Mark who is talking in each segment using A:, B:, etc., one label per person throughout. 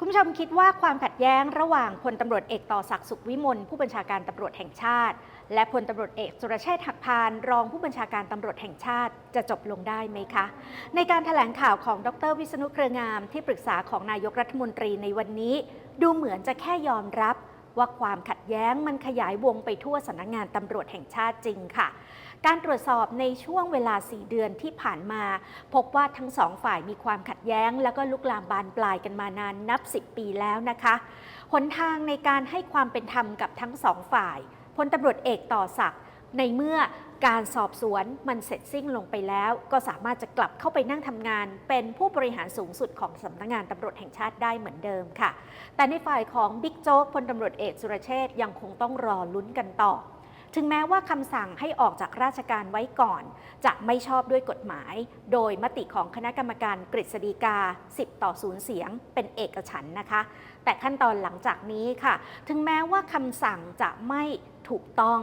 A: คุณผู้ชมคิดว่าความขัดแย้งระหว่างพลตำรวจเอกต่อศักดิ์สุขวิมลผู้บัญชาการตำรวจแห่งชาติ และพลตำรวจเอกสุรเชษฐ์หักพานรองผู้บัญชาการตำรวจแห่งชาติจะจบลงได้ไหมคะ ในการแถลงข่าวของดรวิษณุเครืองามที่ปรึกษาของนายกรัฐมนตรีในวันนี้ ดูเหมือนจะแค่ยอมรับ ว่าความขัดแย้งมันขยายวงไปทั่วสำนักงานตำรวจแห่งชาติจริงค่ะ การตรวจสอบในช่วงเวลา 4 เดือนที่ผ่านมา พบว่าทั้งสองฝ่ายมีความขัดแย้ง แล้วก็ลุกลามบานปลายกันมานานนับ 10 ปีแล้วนะคะหนทางในการให้ความเป็นธรรมกับทั้งสองฝ่ายพลตำรวจเอกต่อศักดิ์ ในเมื่อการสอบสวนมันเสร็จสิ้นลงไปแล้ว ก็สามารถจะกลับเข้าไปนั่งทำงาน เป็นผู้บริหารสูงสุดของสำนักงานตำรวจแห่งชาติได้เหมือนเดิมค่ะ แต่ในฝ่ายของบิ๊กโจ๊กพลตำรวจเอกสุรเชษฐ์ยังคงต้องรอลุ้นกันต่อ ถึงแม้ว่าคำสั่งให้ออกจากราชการไว้ก่อน จะไม่ชอบด้วยกฎหมาย โดยมติของคณะกรรมการกฤษฎีกา 10 ต่อ0เสียง เป็นเอกฉันท์นะคะ แต่ขั้นตอนหลังจากนี้ค่ะ ถึงแม้ว่าคำสั่งจะไม่ถูกต้อง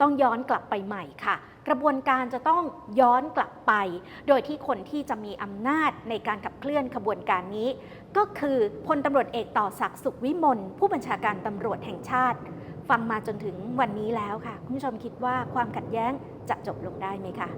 A: ต้องย้อนกลับไปใหม่ค่ะ กระบวนการจะต้องย้อนกลับไป โดยที่คนที่จะมีอำนาจในการขับเคลื่อนขบวนการนี้ ก็คือพลตำรวจเอกต่อศักดิ์สุขวิมลผู้บัญชาการตำรวจแห่งชาติ ฟังมาจนถึงวันนี้แล้วค่ะ คุณผู้ชมคิดว่าความขัดแย้งจะจบลงได้ไหมคะ